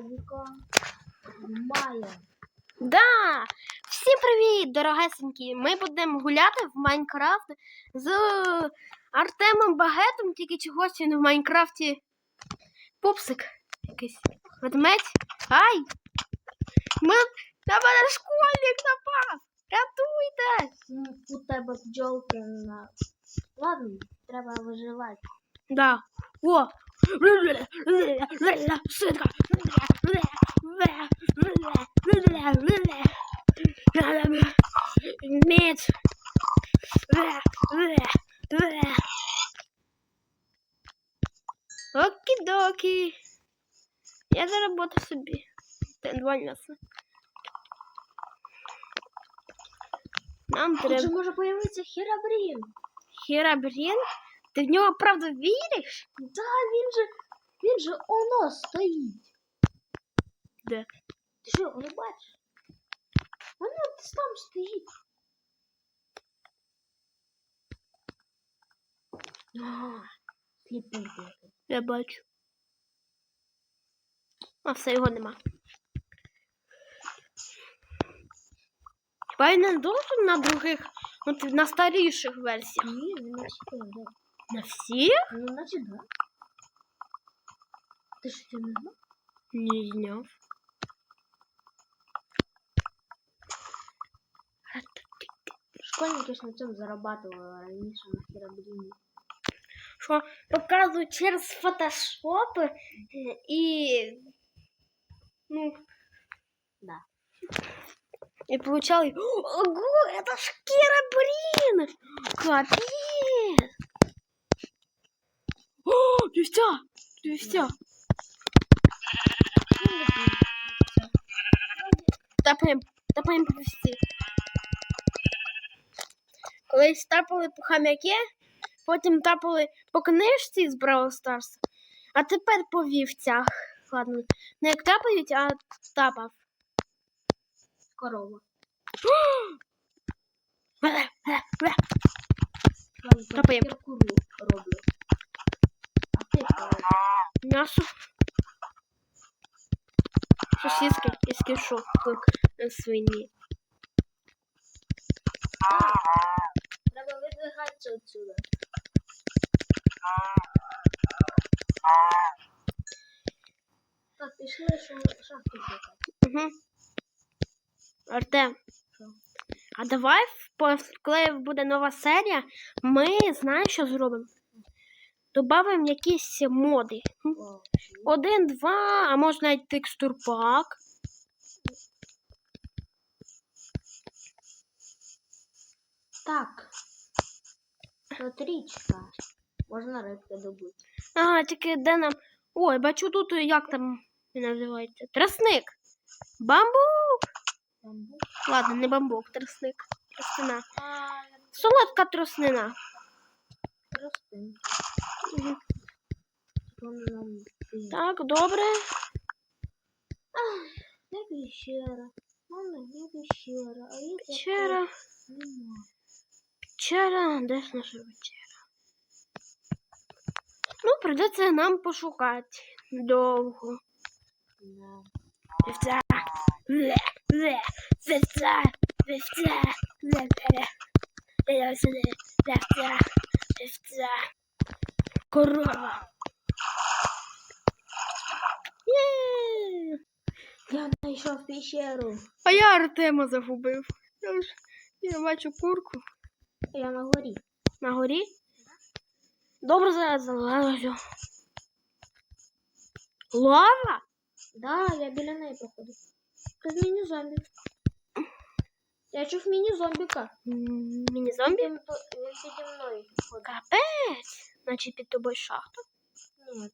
Владіка. Має. Да! Всім привіт, дорогесенькі! Ми будемо гуляти в Майнкрафт з Артемом Багетом, тільки чогось він в Майнкрафті пупсик якийсь. Ведмедь. Ай! Ми... На мене школьник напав! Рятуйте! У тебе бджолки на. Ладно, треба виживати. Да. О! Ситка! Меч! Окі-докі. Я заработаю собі. М'яса. Нам Тут же треба може появитися Херабрін. херабрін. Ти в нього правда віриш? Да, він же. Він же оно стоїть. Де? Ти що, не бачиш? Воно десь там стоїть. А, Сліпий. Я бачу. А все його нема. він не должен на других, от на старіших версіях? Ні, не на всіх, да. На всіх? Ну, наче да. Ти що ти не знав? Не зняв. Школьники ж на цьому зарабатывали раніше на Херабріні. Що показують через фотошопи е, і. Ну. Да. И получали. Ого, это ж Керабрин! Капец! О, дивіться! Дивіться! Тапаємо, тапаємо по вісці. Колись тапали по хам'яке, потім тапали по книжці з Бравл Старс, а тепер по вівцях. Ладно, не як тапають, а тапав. Корова. Капаємо. тепер куру роблю. А ти? М'ясо. Сосиски із кишок свині. Треба видвигатися отсюда. Так, пішли, що шахту шукати. Угу. Артем. А давай, коли буде нова серія, ми знаєш, що зробимо? Добавимо якісь моди. Один, два, а може навіть текстурпак. Так. Тут річка. Можна рибки добути. Ага, тільки де нам. Ой, бачу тут, як там називається? Тросник. Бамбук. Там був. Ладно, не бамбук, тросник. Тростина. Солодка троснина. дають. Так, добре. Де пещера? Мама, де пещера? А Печера. Печера. Де ж наша печера? Ну, придеться нам пошукати довго. Да. Вівця. Корова. Є! Я знайшов пещеру. А я Артема загубив. Я, ж, я бачу курку Я на горі. на горі. Добре зараз залазю. Лава? Да, я біля неї походу. Це міні-зомбі. Я чув міні-зомбіка. М, Міні-зомбі? Він, він піді мною. Капець. Значить під тобою шахта. Ні,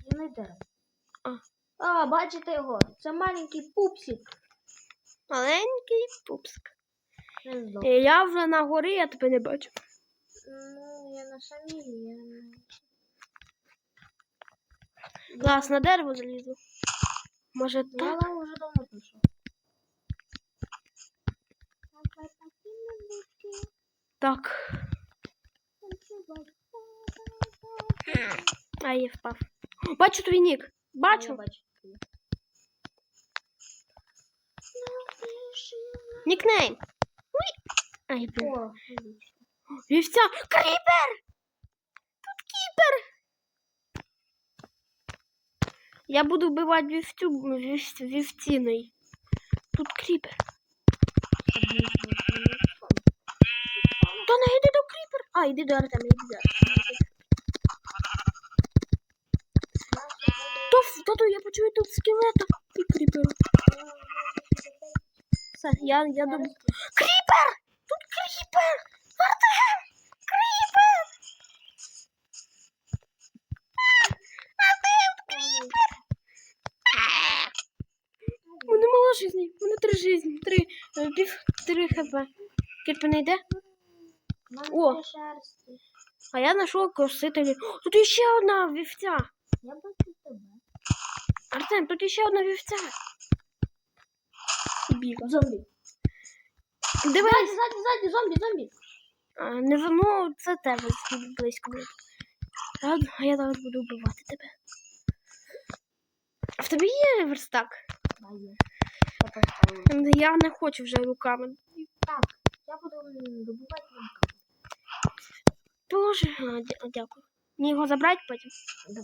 він не дерево. А. А, бачите його? Це маленький пупсик. Маленький пупсик. Він я вже на горі, я тебе не бачу. Ну, я на самій, я на... Клас, на дерево залізу. Може Я так? вам уже давно пішов. Так. А я впав. Бачу твій нік. Я Бачу. бачу. Нікнейм. Уй. Ай, блін. О, Вівця. Кріпер! Я буду вбивати вівцю вівць, вівціною. Тут кріпер. Та не йди до кріпер. А, йди до Артема, йди до Артема. То я почую тут скелета і кріпера. Все, я, я до... Кріпер! Тут кріпер! Артем! Кріпер! Артем, кріпер! У мене мало жизни, у мене три жизни, три, е, пів, три хп. Кріпер не йде? О. А я знайшов красителі. О, Тут іще одна вівця. Я бачу тебе. Артем, тут іще одна вівця. Біга. Зомбі. Дивись. Ззаді, ззаді, ззаді, зомбі, зомбі. А, не в- ну, це тебе близько буде. А, а я зараз буду вбивати тебе. А в тебе є верстак? Дає. Я поставлю. Я не хочу вже руками. Так, я буду м, добувати вам камінь. Боже, а, дя- а, дякую. Мені його забрати потім? Добре.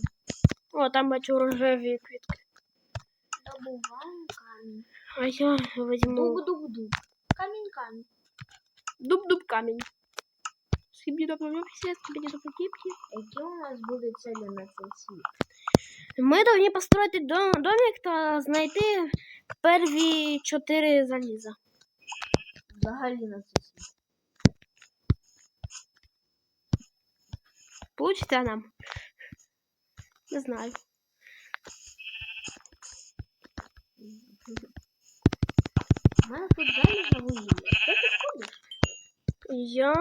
О, там бачу рожеві квітки. Добуваємо камінь. А я візьму Дуб-дуб-дуб. Камінь, камінь. дуб-дуб камінь. Скібні допомогся, скібні допомогся. Які у нас будуть цілі на цей світ? Ми повинні построїти дом, домик та знайти перві чотири заліза. Взагалі на світ. Получиться нам? Не знаю. У мене тут заліза вугілля. Де ти ходиш? Я.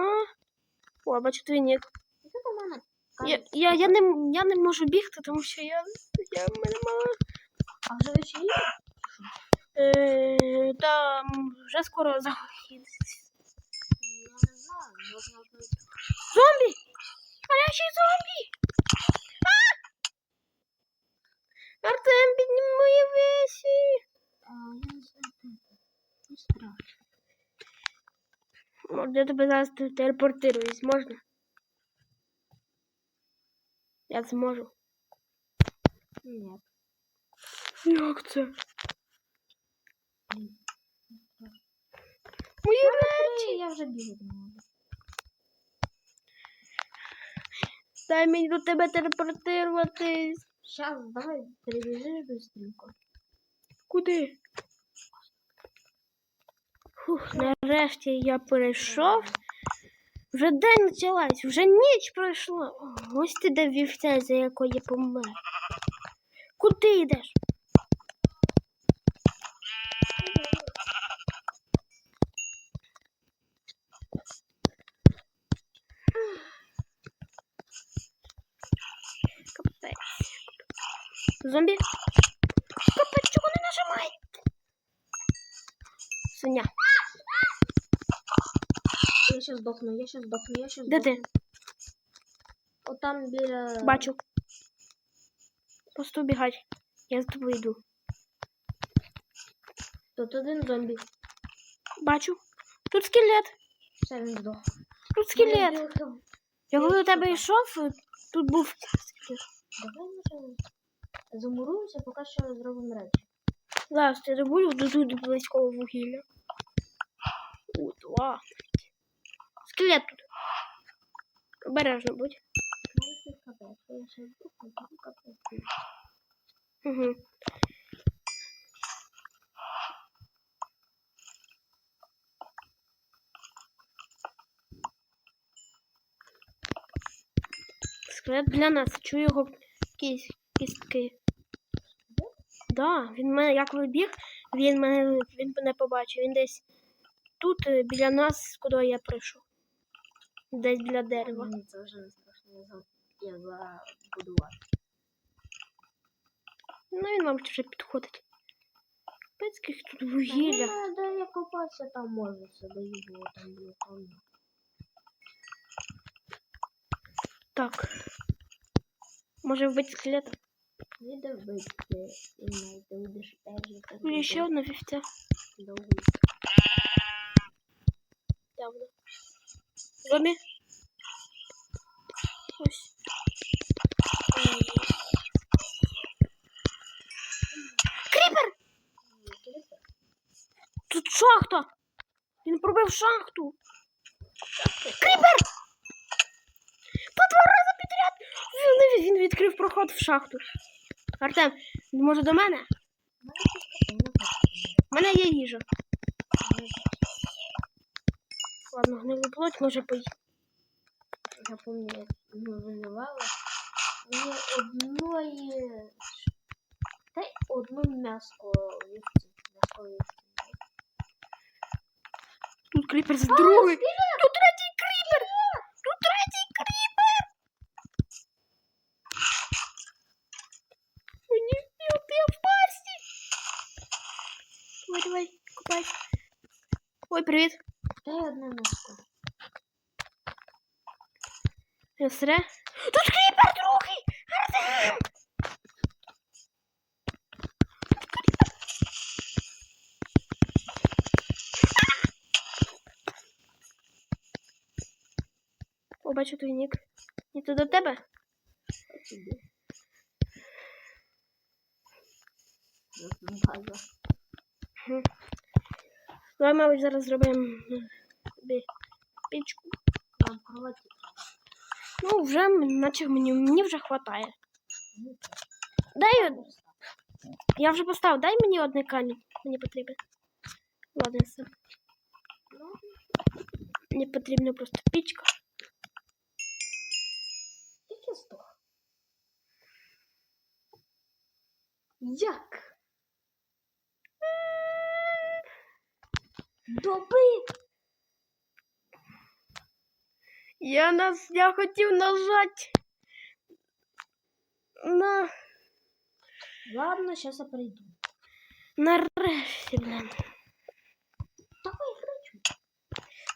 О, бачу твій нік. Що до мене? Я, я, я, не, я не можу бігти, тому що я. я в мене мало. А вже вечеріє? Е, та м, вже скоро захід. Я не знаю, можна знайти. Зомбі! Гарячий зомбі! А! Артем, підніми мої весі! А, я не знаю. Не страшно. От Я тебе зараз телепортируюсь, можна? Я зможу. Ні. Як це? Мої речі! Я вже бігати не можу. Дай мені до тебе телепортируватись. Щас, давай, перебіжи быстренько. Куди? Фух, нарешті я перейшов. Вже день почалась, вже ніч пройшла. Ось ти де вівця, за якої я помер. Куди йдеш? Зомбі? Капець, чого не нажимай? Свиня. Я щас здохну, я щас здохну, я щас Де ти? Отам біля... Бачу. Просто убігай. Я за тобою йду. Тут один зомбі. Бачу. Тут скелет. Все, він здох. Тут скелет. Я коли до тебе йшов, тут був скелет. Давай може замуруємося, поки що зробимо речі. Зараз я добуду до близького вугілля. У, два. Скелет тут. Обережно будь. Угу. Скелет для нас. Чую його кіс, кістки. Да, він мене, я коли біг, він мене, він мене побачив. Він десь тут, е, біля нас, куди я прийшов. Десь біля дерева. Мені це вже не страшно, я забудувати. Ну, він, мабуть, вже підходить. Скільки тут вугілля. ну, Де я копатися там можу, це даю, там було там. Так. Може вбити скелета? Не добити, і ти будеш теж так І ще одна довго. Явно. Зомбі. Ось. Кріпер! Тут шахта! Він пробив шахту. Кріпер! По два рази підряд! Він, він відкрив проход в шахту. Артем, може до мене? У мене є їжа. Ладно, не плоть, може поїсти. Я пам'ятаю, ми виживали. Мені одної. Та й одну м'яско вівці. Тут кріпер з другий. Тут третій кріпер. Тут третій кріпер. Мені я в пасті. Давай, давай, купай. Ой, привіт. Та й одне м'яско. Я сре. Тут кріпер другий. Артем. О, бачу твій нік. І то до тебе? Та тобі. База. Давай, мабуть, зараз зробимо м, собі пічку. Там кроваті. Ну, вже м- наче мені, мені вже хватає. Дай, од- я вже поставив, дай мені одне камінь. Мені потрібен. Ладно, все. Ну, Мені потрібна просто пічка. Я нас я хотів нажати. На Ладно, сейчас я прийду. нарешті, блін. Давай грачу.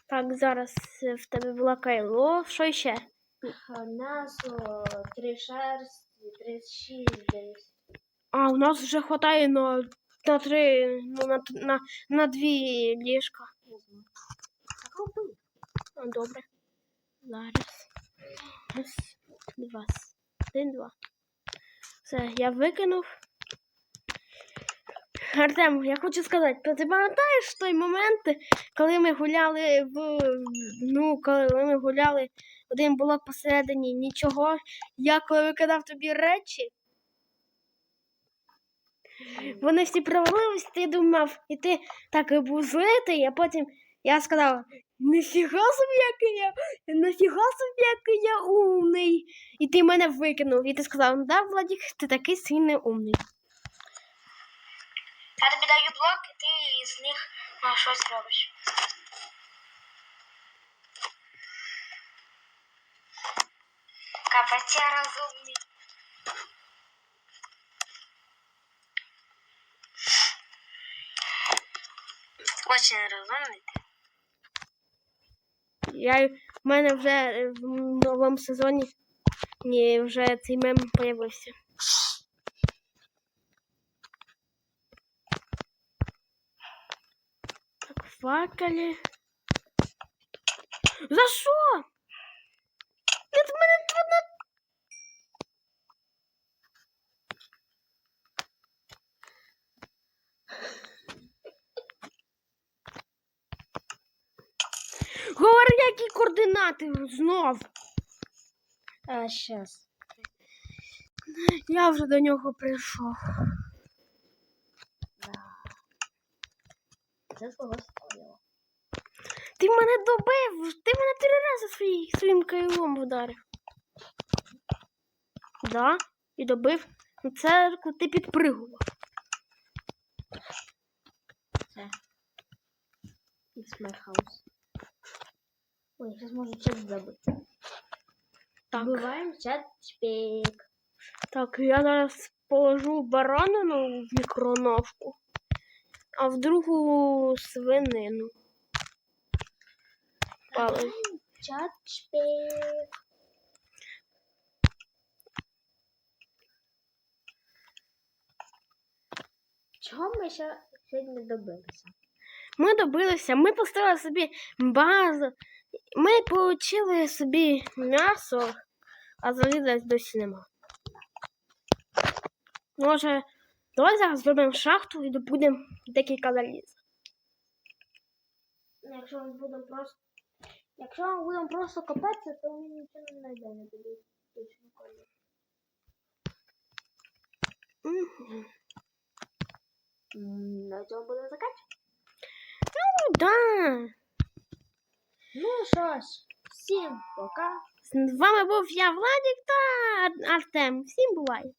Так, зараз е, в тебе була кайло. Що ще? М'ясо, три шерсті, три шість десь. А, у нас вже хватає на, на три, ну, на, на, на дві ліжка. Не знаю. Так роби. А, добре. Зараз. Раз, два. Один, два. Все, я викинув. Артем, я хочу сказати, ти пам'ятаєш той момент, коли ми гуляли в. Ну, коли ми гуляли один блок посередині, нічого. Я коли викидав тобі речі, вони всі провалились, ти думав, і ти так і був злитий, а потім я сказав, Ніфіга собі, який я, ніфіга собі, який я умний. І ти мене викинув. І ти сказав, ну да, Владік, ти такий сильний умний. Я тобі даю блок, і ти з них ну, щось робиш. Капець я. Очень розумний. Я, в мене вже е, в новому сезоні ні, вже цей мем появився. Так, факелі. За що? Координати знов. А, щас. Я вже до нього прийшов. Да. Це свого стояло. Ти мене добив, ти мене три рази свій, своїм кайлом вдарив. Да, і добив. Ну, Церкву ти підпригував. Це. It's my house. Ой, зараз можу чат забити. Так, Вбиваємо чат шпік. так, я зараз положу баранину в мікроножку, а в другу свинину. Пали. Чат шпік. Чого ми ще сьогодні добилися? Ми добилися, ми поставили собі базу, ми отримали собі м'ясо, а заліза досі нема. Може, давай зараз зробимо шахту і добудемо декілька заліз. Якщо ми будемо просто. Якщо ми будемо просто копатися, то ми нічого не знайдемо тоді. На цьому будемо заканчувати. Ну да. Ну що ж, всім пока. З вами був я, Владик та Артем. Всім бувай!